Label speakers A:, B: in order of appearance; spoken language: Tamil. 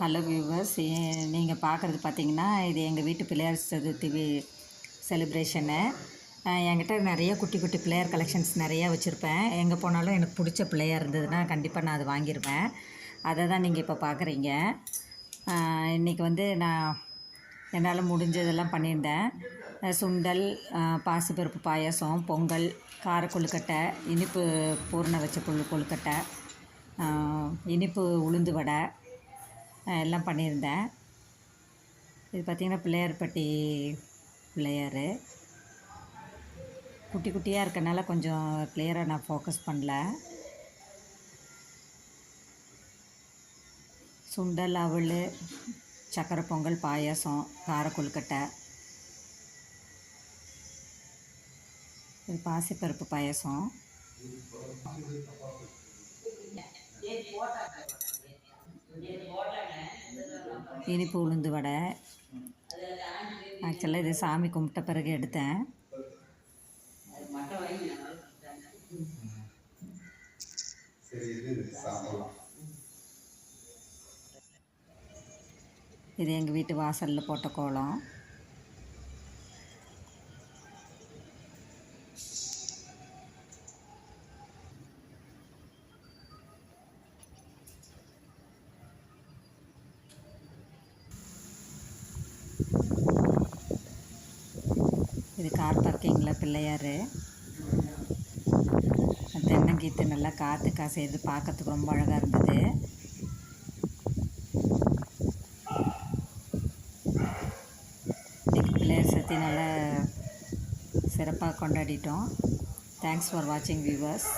A: ஹலோ வியூவர்ஸ் நீங்கள் பார்க்குறது பார்த்தீங்கன்னா இது எங்கள் வீட்டு பிள்ளையார் சதுர்த்தி செலிப்ரேஷனு என்கிட்ட நிறைய குட்டி குட்டி பிள்ளையார் கலெக்ஷன்ஸ் நிறையா வச்சுருப்பேன். எங்கே போனாலும் எனக்கு பிடிச்ச பிள்ளையார் இருந்ததுன்னா கண்டிப்பாக நான் அது வாங்கிடுவேன் அதை தான் நீங்கள் இப்போ பார்க்குறீங்க இன்றைக்கி வந்து நான் என்னால் முடிஞ்சதெல்லாம் பண்ணியிருந்தேன். சுண்டல் அஹ் பாசிப்பருப்பு பாயாசம் பொங்கல் கார கொழுக்கட்டை இனிப்பு பூர்ண வச்ச கொழு கொழுக்கட்டை இனிப்பு உளுந்து வடை எல்லாம் பண்ணியிருந்தேன். இது பார்த்திங்கன்னா பிள்ளையார்பட்டி பிள்ளையார் குட்டி குட்டியாக இருக்கனால கொஞ்சம் கிளியராக நான் ஃபோக்கஸ் பண்ணல. சுண்டல் அவள் சக்கரை பொங்கல் பாயாசம் கார கொழுக்கட்டை. இது பாசிப்பருப்பு பாயாசம். இனிப்பு உளுந்து வடை. ஆக்சுவலாக இது சாமி கும்பிட்ட பிறகு எடுத்தேன்.
B: இது
A: எங்கள் வீட்டு வாசலில் போட்ட கோலம். இது கார் பார்க்கிங்கில் பிள்ளையார். தென்னங்கீத்து நல்லா காற்று காசைது பார்க்கறதுக்கு ரொம்ப அழகாக இருந்தது. இன்னைக்கு பிள்ளையார் சத்தி நல்லா சிறப்பாக கொண்டாடிட்டோம். தேங்க்ஸ் ஃபார் வாட்சிங் வியூவர்ஸ்